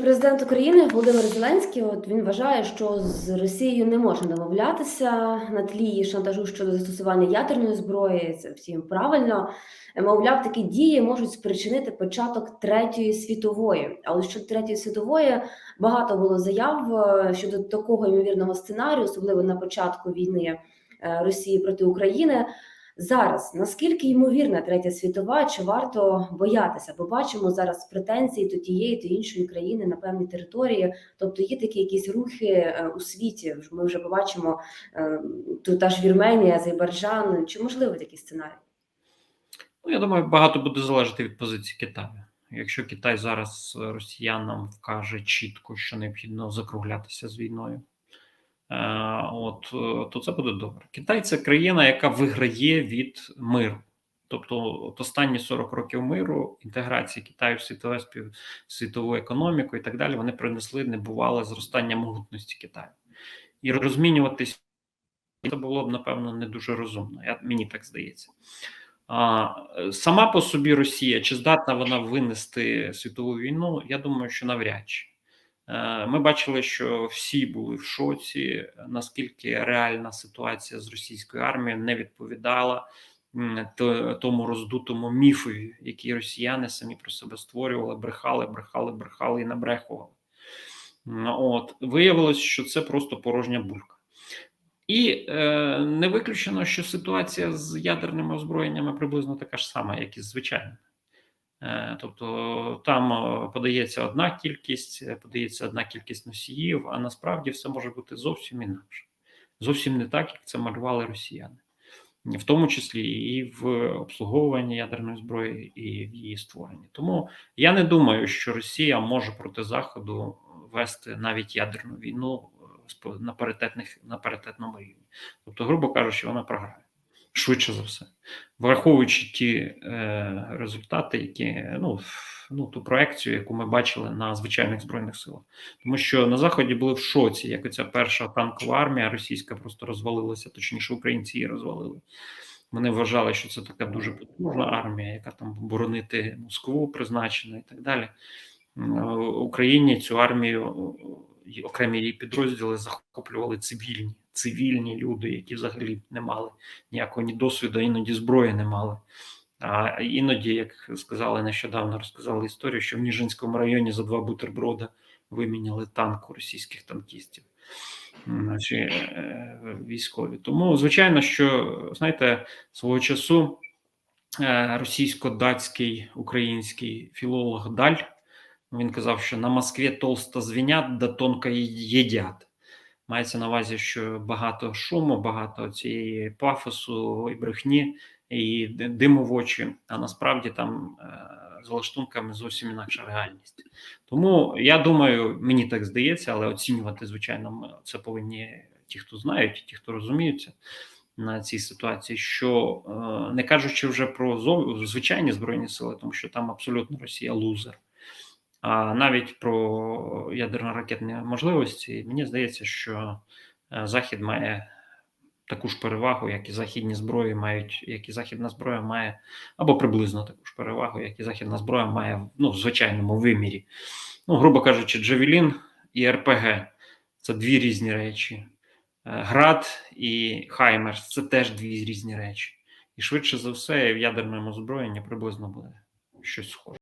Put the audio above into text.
Президент України Володимир Зеленський от він вважає, що з Росією не можна домовлятися на тлі шантажу щодо застосування ядерної зброї. Це всім правильно. Мовляв, такі дії можуть спричинити початок третьої світової. Але щодо третьої світової багато було заяв е, щодо такого ймовірного сценарію, особливо на початку війни е, Росії проти України. Зараз наскільки ймовірна третя світова, чи варто боятися? Бо бачимо зараз претензії до тієї то іншої країни на певні території. Тобто є такі якісь рухи е, у світі. Ми вже побачимо е, тут та ж Вірменія, Азербайджан. Чи можливо такі сценарії? Ну, я думаю, багато буде залежати від позиції Китаю. Якщо Китай зараз росіянам вкаже чітко, що необхідно закруглятися з війною, е, от е, то це буде добре. Китай це країна, яка виграє від миру. Тобто, от останні 40 років миру, інтеграції Китаю в світове спів, світову економіку і так далі, вони принесли небувале зростання могутності Китаю. І розмінюватись це було б, напевно, не дуже розумно. Я, Мені так здається. А, Сама по собі Росія, чи здатна вона винести світову війну? Я думаю, що навряд чи. Е, Ми бачили, що всі були в шоці, наскільки реальна ситуація з російською армією не відповідала тому роздутому міфові, який росіяни самі про себе створювали, брехали, брехали, брехали і набрехували. От виявилось, що це просто порожня булька. І е, не виключено, що ситуація з ядерними озброєннями приблизно така ж сама, як і з звичайними. Е, тобто там е, подається одна кількість, е, подається одна кількість носіїв, а насправді все може бути зовсім інакше. Зовсім не так, як це малювали росіяни, в тому числі і в обслуговуванні ядерної зброї, і в її створенні. Тому я не думаю, що Росія може проти Заходу вести навіть ядерну війну на паритетних на паритетному рівні. Тобто, грубо кажучи, вона програє швидше за все, враховуючи ті е, результати, які ну, ну ту проекцію, яку ми бачили на звичайних збройних силах, тому що на заході були в шоці, як оця перша танкова армія російська просто розвалилася, точніше, українці її розвалили. Вони вважали, що це така дуже потужна армія, яка там боронити Москву призначена і так далі. Україні цю армію окремі її підрозділи захоплювали цивільні цивільні люди, які взагалі не мали ніякого ні досвіду, іноді зброї не мали. А іноді, як сказали нещодавно, розказали історію, що в Ніжинському районі за два бутерброда виміняли танк у російських танкістів. Наші е, військові. Тому, звичайно, що знаєте, свого часу е, російсько-датський український філолог Даль він казав, що на Москві толсто звінять, да тонко їдять. Мається на увазі, що багато шуму, багато цієї пафосу і брехні, і диму в очі, а насправді там е, з лаштунками зовсім інакша реальність. Тому я думаю, мені так здається, але оцінювати, звичайно, це повинні ті, хто знають, ті, хто розуміються на цій ситуації, що е, не кажучи вже про звичайні збройні сили, тому що там абсолютно Росія лузер. А навіть про ядерно-ракетні можливості, мені здається, що е, Захід має таку ж перевагу, як і західні зброї мають, як і західна зброя має, або приблизно таку ж перевагу, як і західна зброя має ну, в звичайному вимірі. Ну, грубо кажучи, Джавелін і РПГ це дві різні речі. Е, Град і Хаймерс це теж дві різні речі. І швидше за все, в ядерному озброєнні приблизно буде щось схоже.